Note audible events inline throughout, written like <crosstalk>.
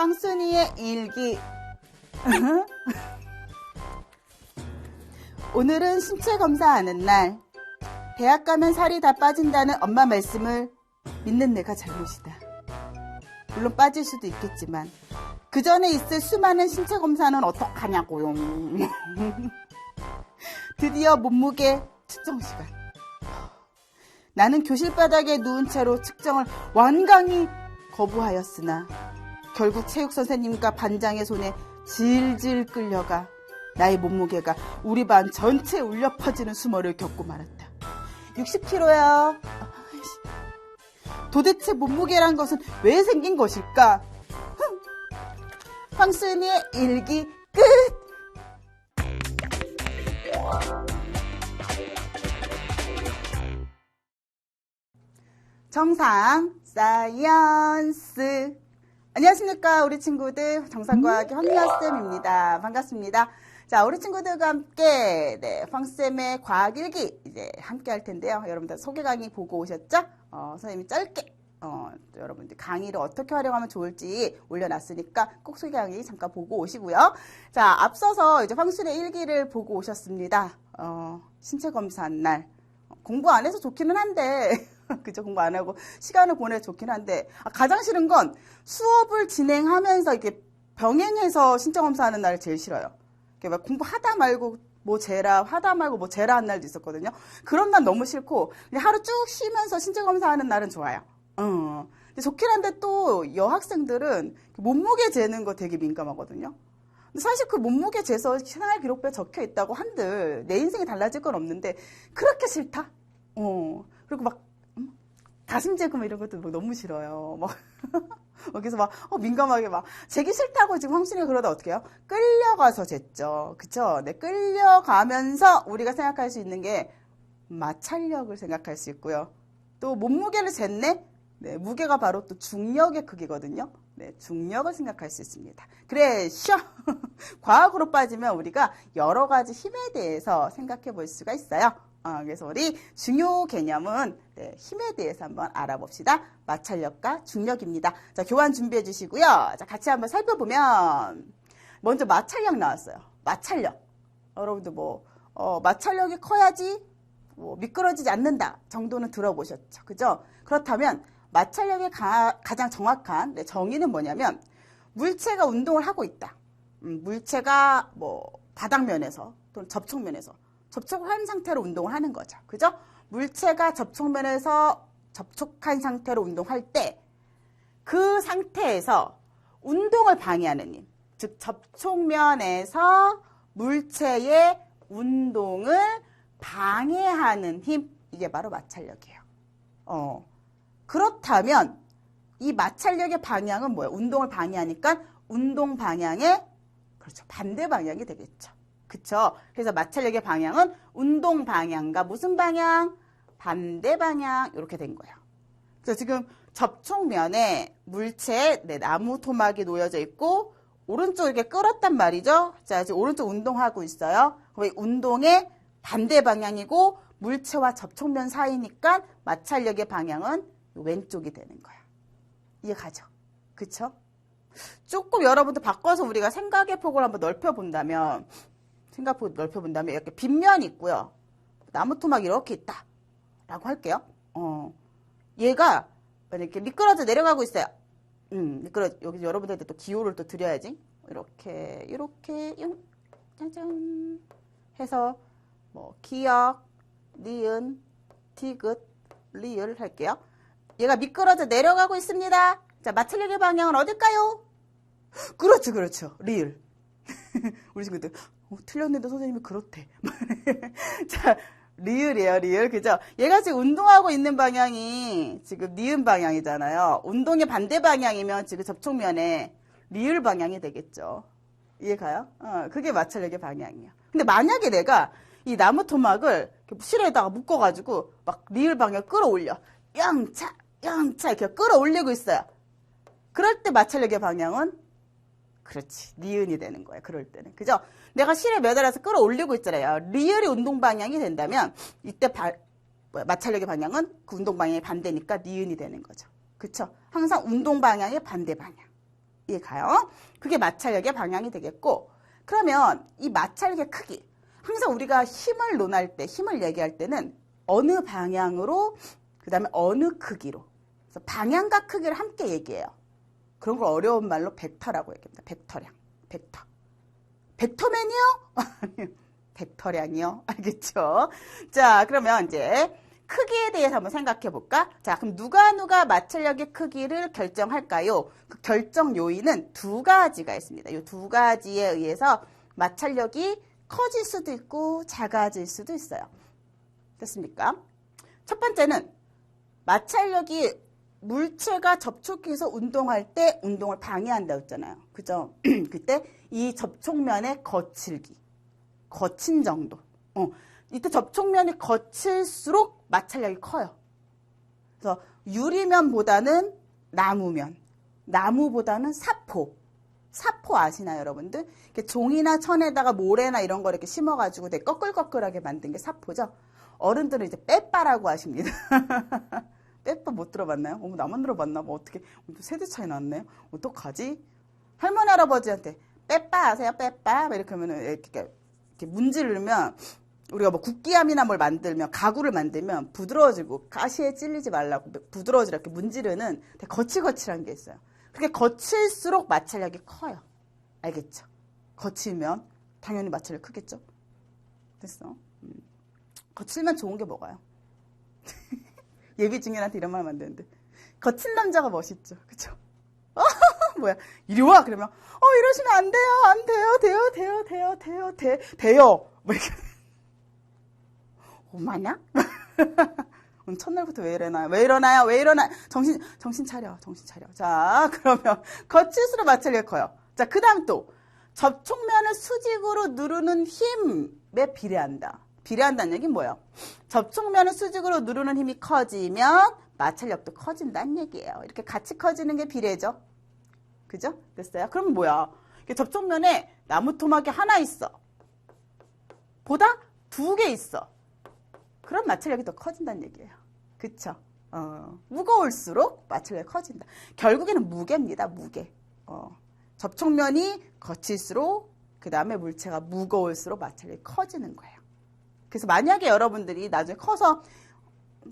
빵순이의 일기. <laughs> 오늘은 신체 검사하는 날. 대학 가면 살이 다 빠진다는 엄마 말씀을 믿는 내가 잘못이다. 물론 빠질 수도 있겠지만 그 전에 있을 수많은 신체 검사는 어떡하냐고요. <laughs> 드디어 몸무게 측정 시간. 나는 교실 바닥에 누운 채로 측정을 완강히 거부하였으나 결국 체육 선생님과 반장의 손에 질질 끌려가 나의 몸무게가 우리 반 전체에 울려 퍼지는 수모를 겪고 말았다. 60kg야. 도대체 몸무게란 것은 왜 생긴 것일까? 황순이의 일기 끝! 정상 사이언스 안녕하십니까. 우리 친구들 정상과학의 황미아쌤입니다. 반갑습니다. 자 우리 친구들과 함께 네, 황쌤의 과학일기 이제 함께 할 텐데요. 여러분들 소개 강의 보고 오셨죠? 어, 선생님이 짧게 어, 여러분들 강의를 어떻게 활용하면 좋을지 올려놨으니까 꼭 소개 강의 잠깐 보고 오시고요. 자 앞서서 이제 황순의 일기를 보고 오셨습니다. 어, 신체 검사한 날. 공부 안 해서 좋기는 한데 그죠 공부 안 하고 시간을 보내 좋긴 한데 아, 가장 싫은 건 수업을 진행하면서 이렇게 병행해서 신청 검사하는 날을 제일 싫어요. 막 공부하다 말고 뭐 재라 하다 말고 뭐 재라 한 날도 있었거든요. 그런 날 너무 싫고 그냥 하루 쭉 쉬면서 신청 검사하는 날은 좋아요. 어. 근데 좋긴 한데 또 여학생들은 몸무게 재는 거 되게 민감하거든요. 근데 사실 그 몸무게 재서 생활 기록부에 적혀 있다고 한들 내 인생이 달라질 건 없는데 그렇게 싫다. 어. 그리고 막 가슴 재고 뭐 이런 것도 뭐 너무 싫어요. <laughs> 막 여기서 막 어, 민감하게 막 재기 싫다고 지금 황순이가 그러다 어떻게 해요? 끌려가서 쟀죠. 그쵸? 네, 끌려가면서 우리가 생각할 수 있는 게 마찰력을 생각할 수 있고요. 또 몸무게를 쟀네? 네, 무게가 바로 또 중력의 크기거든요. 네, 중력을 생각할 수 있습니다. 그래, 쉬어! <laughs> 과학으로 빠지면 우리가 여러 가지 힘에 대해서 생각해 볼 수가 있어요. 어, 그래서 우리 중요 개념은 네, 힘에 대해서 한번 알아봅시다. 마찰력과 중력입니다. 자, 교환 준비해 주시고요. 자, 같이 한번 살펴보면 먼저 마찰력 나왔어요. 마찰력. 여러분들 뭐 어, 마찰력이 커야지 뭐 미끄러지지 않는다 정도는 들어보셨죠. 그죠? 그렇다면 마찰력의 가, 장 정확한 네, 정의는 뭐냐면 물체가 운동을 하고 있다. 음, 물체가 뭐 바닥면에서 또는 접촉면에서 접촉한 상태로 운동을 하는 거죠. 그죠? 물체가 접촉면에서 접촉한 상태로 운동할 때 그 상태에서 운동을 방해하는 힘, 즉 접촉면에서 물체의 운동을 방해하는 힘, 이게 바로 마찰력이에요. 어. 그렇다면 이 마찰력의 방향은 뭐예요? 운동을 방해하니까 운동 방향의 그렇죠. 반대 방향이 되겠죠. 그쵸? 그래서 마찰력의 방향은 운동 방향과 무슨 방향? 반대 방향 이렇게 된 거예요. 그래서 지금 접촉면에 물체 네, 나무 토막이 놓여져 있고 오른쪽 이렇게 끌었단 말이죠. 자, 지금 오른쪽 운동하고 있어요. 그럼 운동의 반대 방향이고 물체와 접촉면 사이니까 마찰력의 방향은 왼쪽이 되는 거야. 이해가죠? 그쵸? 조금 여러분들 바꿔서 우리가 생각의 폭을 한번 넓혀 본다면 생각폭 넓혀본다면 이렇게 빗면이 있고요. 나무 토막 이렇게 있다. 라고 할게요. 어. 얘가 이렇게 미끄러져 내려가고 있어요. 음, 미끄러 여기 여러분들한테 또 기호를 또 드려야지. 이렇게 이렇게 짜잔 해서 뭐 기역, 니은, 디귿, 리을 할게요. 얘가 미끄러져 내려가고 있습니다. 자, 마찰력의 방향은 어딜까요? <gasps> 그렇죠, 그렇죠. 리을. <laughs> 우리 친구들 어, 틀렸는데 선생님이 그렇대. <laughs> 자, 리을이에요, 리을. 그죠? 얘가 지금 운동하고 있는 방향이 지금 니은 방향이잖아요. 운동의 반대 방향이면 지금 접촉면에 리을 방향이 되겠죠. 이해가요? 어, 그게 마찰력의 방향이에요. 근데 만약에 내가 이 나무 토막을 실에다가 묶어가지고 막 리을 방향 끌어올려. 영차, 영차 이렇게 끌어올리고 있어요. 그럴 때 마찰력의 방향은 그렇지. 니은이 되는 거예요. 그럴 때는. 그죠? 내가 실에 매달아서 끌어올리고 있잖아요. 리얼이 운동 방향이 된다면 이때 바, 마찰력의 방향은 그 운동 방향의 반대니까 니은이 되는 거죠. 그쵸? 항상 운동 방향의 반대 방향. 가요. 그게 마찰력의 방향이 되겠고 그러면 이 마찰력의 크기 항상 우리가 힘을 논할 때 힘을 얘기할 때는 어느 방향으로 그 다음에 어느 크기로 그래서 방향과 크기를 함께 얘기해요. 그런 걸 어려운 말로 벡터라고 얘기합니다. 벡터량, 벡터. 벡터맨이요? 아니요. <laughs> 벡터량이요. 알겠죠? 자, 그러면 이제 크기에 대해서 한번 생각해 볼까? 자, 그럼 누가 누가 마찰력의 크기를 결정할까요? 그 결정 요인은 두 가지가 있습니다. 이 두 가지에 의해서 마찰력이 커질 수도 있고 작아질 수도 있어요. 됐습니까? 첫 번째는 마찰력이 물체가 접촉해서 운동할 때 운동을 방해한다고 했잖아요. 그죠? <clears throat> 그때 이 접촉면의 거칠기, 거친 정도. 어, 이때 접촉면이 거칠수록 마찰력이 커요. 그래서 유리면보다는 나무면, 나무보다는 사포. 사포 아시나요, 여러분들? 종이나 천에다가 모래나 이런 거 이렇게 심어가지고 되게 꺼끌꺼끌하게 만든 게 사포죠. 어른들은 이제 빼빠라고 하십니다. <laughs> 빼빠 못 들어봤나요? 어머, 나만 들어봤나? 뭐 어떻게, 또 세대 차이 났네? 어떡하지? 할머니, 할아버지한테 빼빠 아세요? 빼빠? 막 이렇게 하면은 이렇게, 이렇게 문지르면 우리가 뭐 국기함이나 뭘 만들면 가구를 만들면 부드러워지고 가시에 찔리지 말라고 부드러워지라 이렇게 문지르는 거칠거칠한 게 있어요. 그렇게 거칠수록 마찰력이 커요. 알겠죠? 거칠면 당연히 마찰력 크겠죠? 됐어. 음. 거칠면 좋은 게 뭐가요? <laughs> 예비 중년한테 이런 말 하면 안 되는데. 거친 남자가 멋있죠. 그쵸? 뭐야. 이리 와! 그러면, 어, 이러시면 안 돼요. 안 돼요. 돼요. 돼요. 돼요. 돼요. 돼, 돼요. 뭐 이렇게. 오마냐? <laughs> 오늘 첫날부터 왜 이러나요? 왜 이러나요? 왜 이러나요? 정신, 정신 차려. 정신 차려. 자, <laughs> 그러면 마찰력 커요. 자, 그 다음 또. 접촉면을 수직으로 누르는 힘에 비례한다. 비례한다는 얘기는 뭐예요? 접촉면을 수직으로 누르는 힘이 커지면 마찰력도 커진다는 얘기예요. 이렇게 같이 커지는 게 비례죠. 그죠? 됐어요? 그럼 뭐야? 접촉면에 나무 토막이 하나 있어. 보다 두 개 있어. 그럼 마찰력이 더 커진다는 얘기예요. 그쵸? 어, 무거울수록 마찰력이 커진다. 결국에는 무게입니다. 무게. 어, 접촉면이 거칠수록 그 다음에 물체가 무거울수록 마찰력이 커지는 거예요. 그래서 만약에 여러분들이 나중에 커서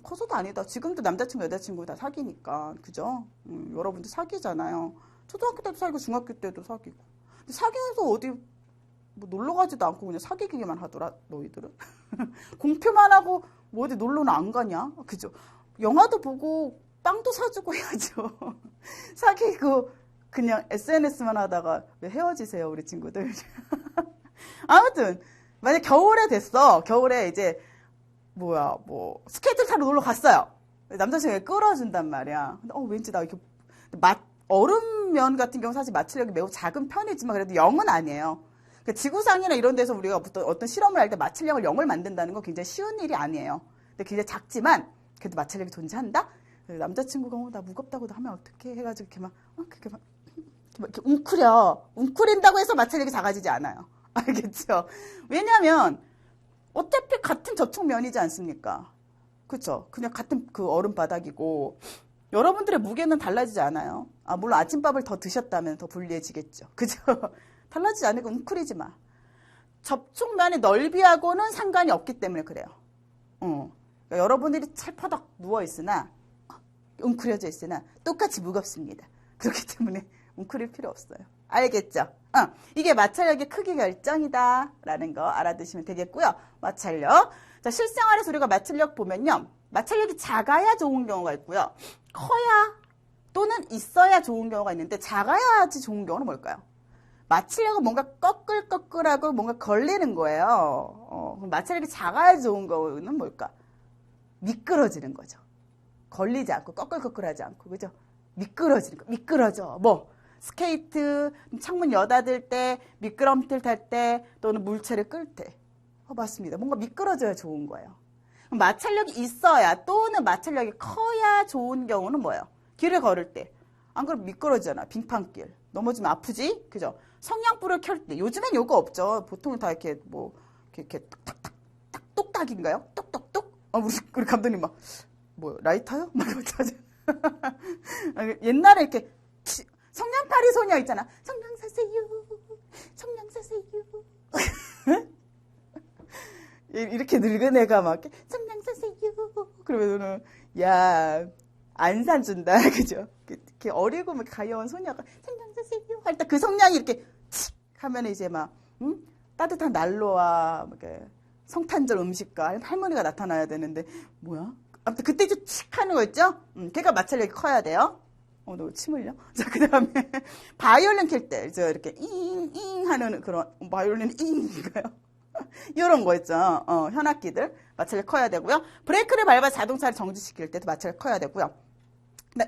커서도 아니다. 지금도 남자친구 여자친구 다 사귀니까 그죠? 음, 여러분들 사귀잖아요. 초등학교 때도 사귀고 중학교 때도 사귀고. 근데 사귀면서 어디 뭐 놀러 가지도 않고 그냥 사귀기만 하더라 너희들은. <laughs> 공표만 하고 뭐 어디 놀러는 안 가냐? 그죠? 영화도 보고 빵도 사주고 해야죠. <laughs> 사귀고 그냥 SNS만 하다가 왜 헤어지세요 우리 친구들. <laughs> 아무튼 만약 겨울에 됐어. 겨울에 이제 뭐야 뭐 스케이트 타러 놀러 갔어요. 남자친구가 끌어준단 말이야. 근데 어 왠지 나 이렇게 맛 얼음면 같은 경우 사실 마찰력이 매우 작은 편이지만 그래도 0은 아니에요. 그러니까 지구상이나 이런 데서 우리가 어떤 실험을 할 때 마찰력을 0을 만든다는 건 굉장히 쉬운 일이 아니에요. 근데 굉장히 작지만 그래도 마찰력이 존재한다? 남자친구가 어, 나 무겁다고 하면 어떻게 해가지고 이렇게 막, 어, 그렇게 막, 이렇게 웅크려. 웅크린다고 해서 마찰력이 작아지지 않아요. <laughs> 알겠죠? 왜냐면, 어차피 같은 저촉면이지 않습니까? 그쵸? 그냥 같은 그 얼음 바닥이고, 여러분들의 무게는 달라지지 않아요. 아, 물론 아침밥을 더 드셨다면 더 불리해지겠죠. <laughs> 그죠? 달라지지 않으니까 웅크리지 마. 접촉면의 넓이하고는 상관이 없기 때문에 그래요. 어. 그러니까 여러분들이 찰퍼덕 누워있으나, 웅크려져 있으나, 똑같이 무겁습니다. 그렇기 때문에 <laughs> 웅크릴 필요 없어요. 알겠죠? 어, 이게 마찰력의 크기 결정이다. 라는 거 알아두시면 되겠고요. 마찰력. 자, 실생활에서 우리가 마찰력 보면요. 마찰력이 작아야 좋은 경우가 있고요. 커야 또는 있어야 좋은 경우가 있는데 작아야지 좋은 경우는 뭘까요? 마찰력은 뭔가 꺼끌꺼끌하고 뭔가 걸리는 거예요. 어, 마찰력이 작아야 좋은 거는 뭘까? 미끄러지는 거죠. 걸리지 않고 꺼끌꺼끌하지 않고 그죠? 미끄러지는 거. 미끄러져. 뭐 스케이트 창문 여닫을 때 미끄럼틀 탈 때 또는 물체를 끌 때. 어, 맞습니다. 뭔가 미끄러져야 좋은 거예요. 마찰력이 있어야 또는 마찰력이 커야 좋은 경우는 뭐예요? 길을 걸을 때. 안 그러면 미끄러지잖아. 빙판길. 넘어지면 아프지? 그죠? 성냥불을 켤 때. 요즘엔 요거 없죠. 보통은 다 이렇게 뭐, 이렇게 탁탁탁, 똑딱인가요? 똑똑똑? 아, 우리, 우리 감독님 막, 뭐, 라이터요? <laughs> 막 이러고 옛날에 이렇게 성냥팔이 소녀 있잖아. 성냥 사세요. 성냥 사세요. <laughs> 이렇게 늙은 애가 막 성냥 사세요. 그러면은 야, 안 산준다. <laughs> 그죠? 이렇게 어리고 막 가여운 소녀가 성냥 사세요. 할 때 그 성냥이 이렇게 칙 하면 이제 막 응? 따뜻한 난로와 뭐 이렇게 성탄절 음식과 할머니가 나타나야 되는데 뭐야? 아무튼 그때 좀칙 하는 거 있죠? 음, 걔가 마찰력이 커야 돼요. 어, 너 침 흘려? <laughs> 자, 그 다음에, 바이올린 킬 때, 저, 이렇게, 잉, 잉 하는 그런, 바이올린 잉인가요? <laughs> 이런 거 있죠. 어, 현악기들. 마찰력 커야 되고요. 브레이크를 밟아 자동차를 정지시킬 때도 마찰력 커야 되고요.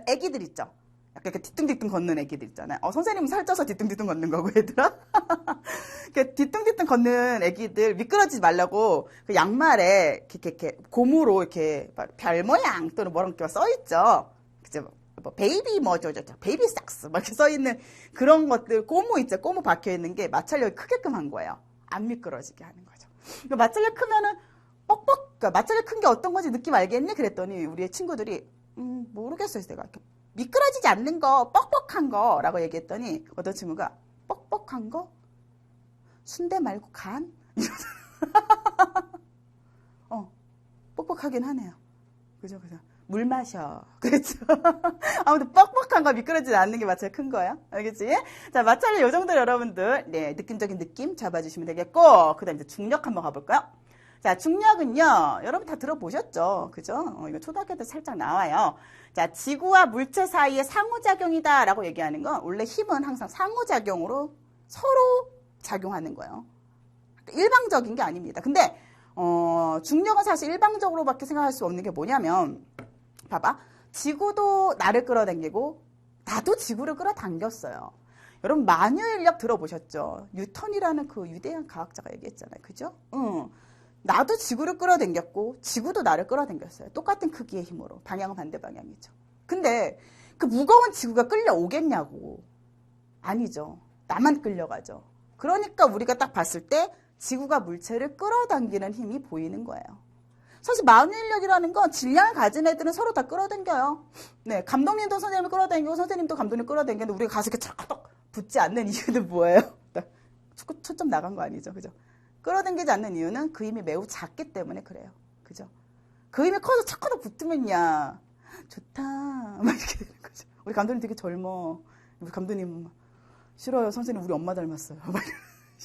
애기들 있죠? 약간 이렇게 뒤뚱뒤뚱 걷는 애기들 있잖아요. 어, 선생님은 살쪄서 뒤뚱뒤뚱 걷는 거고, 얘들아. <laughs> 뒤뚱뒤뚱 걷는 애기들 미끄러지지 말라고 그 양말에 이렇게, 이렇게, 고무로 이렇게 별 모양 또는 뭐랑 이렇게 써 있죠. 그죠? 뭐 베이비 뭐죠, 베이비 삭스 막 이렇게 써 있는 그런 것들 고무 있죠. 고무 박혀 있는 게 마찰력이 크게끔 한 거예요. 안 미끄러지게 하는 거죠. 그러니까 마찰력 크면은 뻑뻑, 그러니까 마찰력 큰 게 어떤 건지 느낌 알겠니? 그랬더니 우리의 친구들이 음, 모르겠어요. 내가 미끄러지지 않는 거, 뻑뻑한 거라고 얘기했더니 어떤 친구가 뻑뻑한 거? 순대 말고 간? <laughs> 어, 뻑뻑하긴 하네요. 그죠, 그죠. 물 마셔. <laughs> 그렇죠. 아무튼 뻑뻑한 거 미끄러지지 않는 게 마찰 큰 거야. 알겠지? 자, 마찰을 요 정도 여러분들, 네, 느낌적인 느낌 잡아주시면 되겠고, 그 다음 이제 중력 한번 가볼까요? 자, 중력은요, 여러분 다 들어보셨죠? 그죠? 어, 이거 초등학교 때 살짝 나와요. 자, 지구와 물체 사이의 상호작용이다 라고 얘기하는 건, 원래 힘은 항상 상호작용으로 서로 작용하는 거예요. 일방적인 게 아닙니다. 근데, 어, 중력은 사실 일방적으로밖에 생각할 수 없는 게 뭐냐면, 봐봐. 지구도 나를 끌어당기고 나도 지구를 끌어당겼어요. 여러분 만유인력 들어보셨죠? 뉴턴이라는 그 유대한 과학자가 얘기했잖아요. 그죠? 응. 나도 지구를 끌어당겼고 지구도 나를 끌어당겼어요. 똑같은 크기의 힘으로. 방향은 반대 방향이죠. 근데 그 무거운 지구가 끌려오겠냐고. 아니죠. 나만 끌려가죠. 그러니까 우리가 딱 봤을 때 지구가 물체를 끌어당기는 힘이 보이는 거예요. 사실 마음 인력이라는 건 질량을 가진 애들은 서로 다 끌어당겨요. 네, 감독님도 선생님을 끌어당기고 선생님도 감독님 끌어당기는데 우리가 가서 이렇게 찰떡 붙지 않는 이유는 뭐예요? <laughs> 축구 초점 나간 거 아니죠, 그죠? 끌어당기지 않는 이유는 그 힘이 매우 작기 때문에 그래요, 그죠? 그 힘이 커서 착하다 붙으면 야 좋다 <laughs> 막 이렇게 되는 거죠. 우리 감독님 되게 젊어. 우리 감독님 싫어요. 선생님 우리 엄마 닮았어요. <laughs>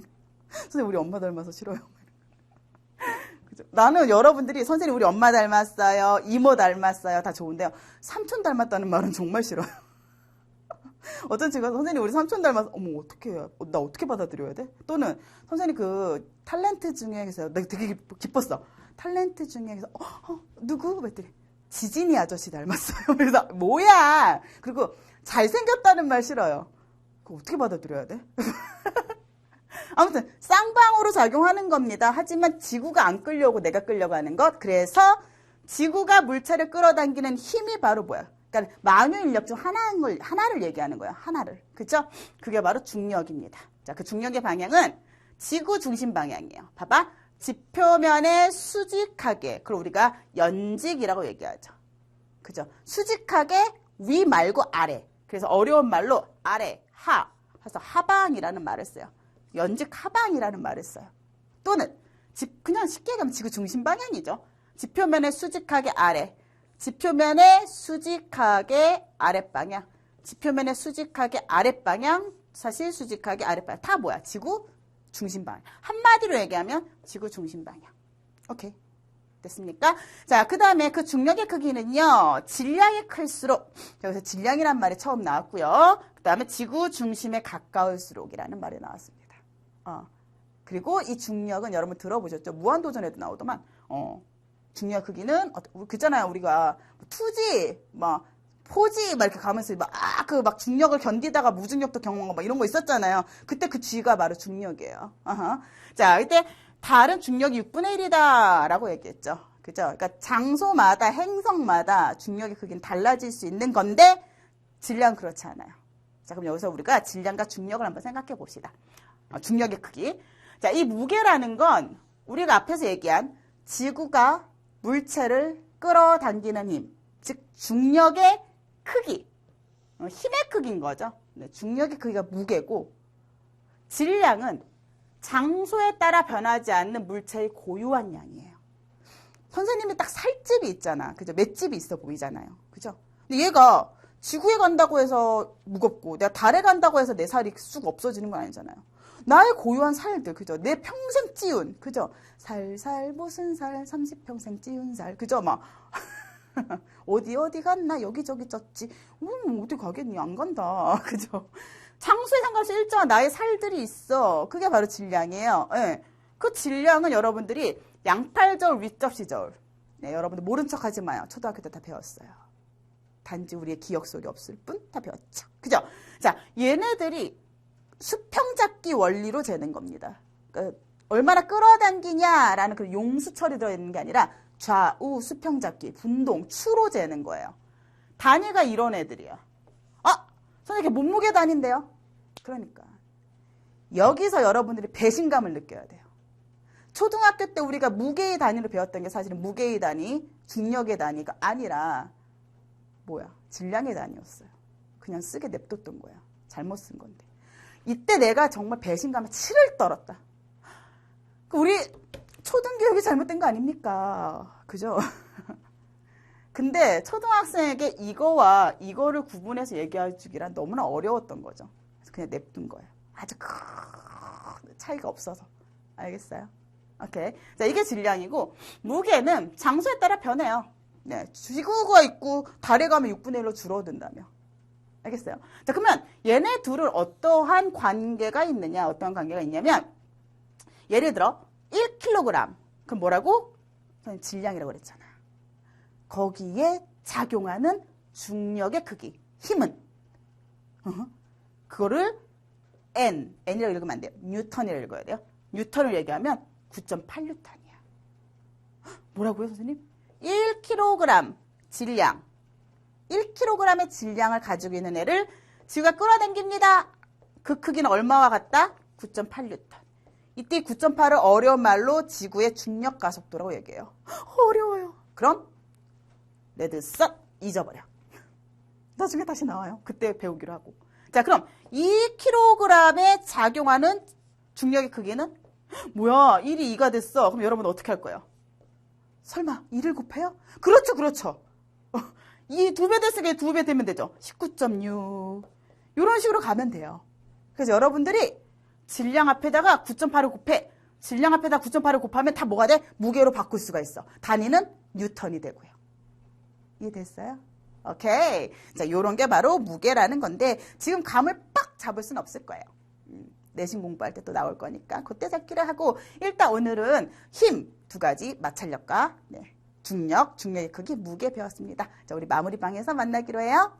거. 선생님 우리 엄마 닮아서 싫어요. 나는 여러분들이 선생님 우리 엄마 닮았어요. 이모 닮았어요. 다 좋은데요. 삼촌 닮았다는 말은 정말 싫어요. <laughs> 어떤 친구가 선생님 우리 삼촌 닮아서 어머 어떻게 해요? 나 어떻게 받아들여야 돼? 또는 선생님 그 탤런트 중에서 내가 되게 기뻤어. 탤런트 중에서 어, 어, 누구? 그랬더니 지진이 아저씨 닮았어요. <laughs> 그래서 뭐야? 그리고 잘생겼다는 말 싫어요. 그거 어떻게 받아들여야 돼? <laughs> 아무튼 쌍방으로 작용하는 겁니다. 하지만 지구가 안 끌려오고 내가 끌려가는 것. 그래서 지구가 물체를 끌어당기는 힘이 바로 뭐야? 그러니까 만유 인력 중 하나를 하나를 얘기하는 거야. 하나를. 그죠? 그게 바로 중력입니다. 자, 그 중력의 방향은 지구 중심 방향이에요. 봐봐. 지표면에 수직하게. 그걸 우리가 연직이라고 얘기하죠. 그죠? 수직하게 위 말고 아래. 그래서 어려운 말로 아래, 하. 해서 하방이라는 말을 써요. 연직 하방이라는 말을 써요. 또는 집 그냥 쉽게 가면 지구 중심 방향이죠. 지표면에 수직하게 아래, 지표면에 수직하게 아랫방향, 지표면에 수직하게 아랫방향, 사실 수직하게 아랫방향 다 뭐야? 지구 중심 방향. 한마디로 얘기하면 지구 중심 방향. 오케이. 됐습니까? 자, 그 다음에 그 중력의 크기는요, 질량이 클수록, 여기서 질량이란 말이 처음 나왔고요. 그 다음에 지구 중심에 가까울수록이라는 말이 나왔습니다. 어. 그리고 이 중력은 여러분 들어보셨죠? 무한도전에도 나오더만, 어. 중력 크기는, 그잖아요. 우리가 투지, 막, 포지, 막 이렇게 가면서 막, 아, 그막 중력을 견디다가 무중력도 경험하고 막 이런 거 있었잖아요. 그때 그 G가 바로 중력이에요. 어허. 자, 이때 다른 중력이 6분의 1이다 라고 얘기했죠. 그죠? 그러니까 장소마다, 행성마다 중력의 크기는 달라질 수 있는 건데, 질량 그렇지 않아요. 자, 그럼 여기서 우리가 질량과 중력을 한번 생각해 봅시다. 어, 중력의 크기. 자, 이 무게라는 건 우리가 앞에서 얘기한 지구가 물체를 끌어당기는 힘, 즉 중력의 크기. 어, 힘의 크기인 거죠. 네, 중력의 크기가 무게고 질량은 장소에 따라 변하지 않는 물체의 고유한 양이에요. 선생님이 딱 살집이 있잖아. 그죠? 맷집이 있어 보이잖아요. 그죠? 근데 얘가 지구에 간다고 해서 무겁고 내가 달에 간다고 해서 내 살이 쑥 없어지는 건 아니잖아요. 나의 고유한 살들, 그죠? 내 평생 찌운, 그죠? 살살 무슨 살, 30평생 찌운 살, 그죠? 막 <laughs> 어디 어디 갔나 여기저기 쪘지. 음 어디 가겠니? 안 간다. <laughs> 그죠? 장소에 상관없이 일정한 나의 살들이 있어. 그게 바로 질량이에요. 예. 그 질량은 여러분들이 양팔절 윗접시절. 네, 여러분들 모른 척 하지 마요. 초등학교 때 다 배웠어요. 단지 우리의 기억 속에 없을 뿐 다 배웠죠. 그죠? 자, 얘네들이 수평잡기 원리로 재는 겁니다. 그러니까 얼마나 끌어당기냐라는 그 용수 처리 들어있는 게 아니라 좌우 수평잡기, 분동, 추로 재는 거예요. 단위가 이런 애들이야. 아! 선생님, 몸무게 단위인데요? 그러니까. 여기서 여러분들이 배신감을 느껴야 돼요. 초등학교 때 우리가 무게의 단위로 배웠던 게 사실은 무게의 단위, 중력의 단위가 아니라 뭐야? 질량의 단위였어요. 그냥 쓰게 냅뒀던 거야. 잘못 쓴 건데. 이때 내가 정말 배신감에 치를 떨었다. 그 우리 초등교육이 잘못된 거 아닙니까? 그죠? <laughs> 근데 초등학생에게 이거와 이거를 구분해서 얘기해 주기란 너무나 어려웠던 거죠. 그래서 그냥 냅둔 거예요. 아주 큰 차이가 없어서. 알겠어요? 오케이. 자, 이게 질량이고, 무게는 장소에 따라 변해요. 네. 지구가 있고, 달에 가면 6분의 1로 줄어든다며. 알겠어요? 자, 그러면 얘네 둘을 어떠한 관계가 있느냐, 어떠한 관계가 있냐면, 예를 들어, 1kg. 그럼 뭐라고? 저는 질량이라고 그랬잖아. 거기에 작용하는 중력의 크기, 힘은. 그거를 N, N이라고 읽으면 안 돼요. 뉴턴이라고 읽어야 돼요. 뉴턴을 얘기하면 9.8뉴턴이야. 뭐라고요, 선생님? 1kg 질량. 1kg의 질량을 가지고 있는 애를 지구가 끌어당깁니다. 그 크기는 얼마와 같다? 9.8뉴턴. 이때 9.8을 어려운 말로 지구의 중력 가속도라고 얘기해요. <gasps> 어려워요. 그럼 레드 썩 잊어버려. <laughs> 나중에 다시 나와요. 그때 배우기로 하고. 자, 그럼 2kg에 작용하는 중력의 크기는 <gasps> 뭐야? 1이 2가 됐어. 그럼 여러분 어떻게 할 거예요? 설마 2를 곱해요? 그렇죠, 그렇죠. 이 두 배 됐으니까 두 배 되면 되죠. 19.6. 이런 식으로 가면 돼요. 그래서 여러분들이 질량 앞에다가 9.8을 곱해. 질량 앞에다 9.8을 곱하면 다 뭐가 돼? 무게로 바꿀 수가 있어. 단위는 뉴턴이 되고요. 이해됐어요? 오케이. 자, 요런 게 바로 무게라는 건데 지금 감을 빡 잡을 순 없을 거예요. 음, 내신 공부할 때 또 나올 거니까 그때 잡기를 하고 일단 오늘은 힘 두 가지 마찰력과 네, 중력, 중력의 크기, 무게 배웠습니다. 자, 우리 마무리 방에서 만나기로 해요.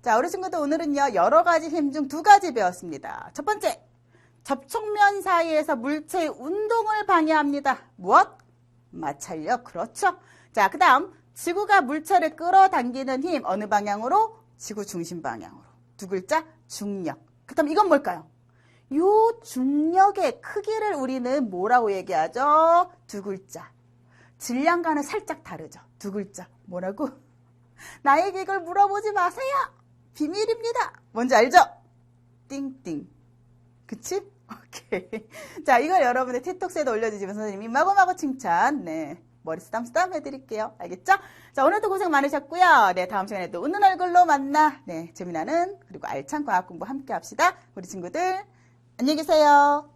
자, 우리 친구들 오늘은요, 여러 가지 힘 중 두 가지 배웠습니다. 첫 번째, 접촉면 사이에서 물체의 운동을 방해합니다. 무엇? 마찰력. 그렇죠. 자, 그 다음, 지구가 물체를 끌어당기는 힘, 어느 방향으로? 지구 중심 방향으로. 두 글자, 중력. 그 다음, 이건 뭘까요? 요 중력의 크기를 우리는 뭐라고 얘기하죠? 두 글자. 질량과는 살짝 다르죠. 두 글자. 뭐라고? <laughs> 나에게 이걸 물어보지 마세요. 비밀입니다. 뭔지 알죠? 띵띵. 그치? <laughs> 오케이. 자, 이걸 여러분의 틱톡스에도 올려주시면 선생님이 마구마구 칭찬, 네. 머리 쓰담쓰담 해드릴게요. 알겠죠? 자, 오늘도 고생 많으셨고요. 네, 다음 시간에도 웃는 얼굴로 만나, 네, 재미나는, 그리고 알찬 과학 공부 함께 합시다. 우리 친구들, 안녕히 계세요.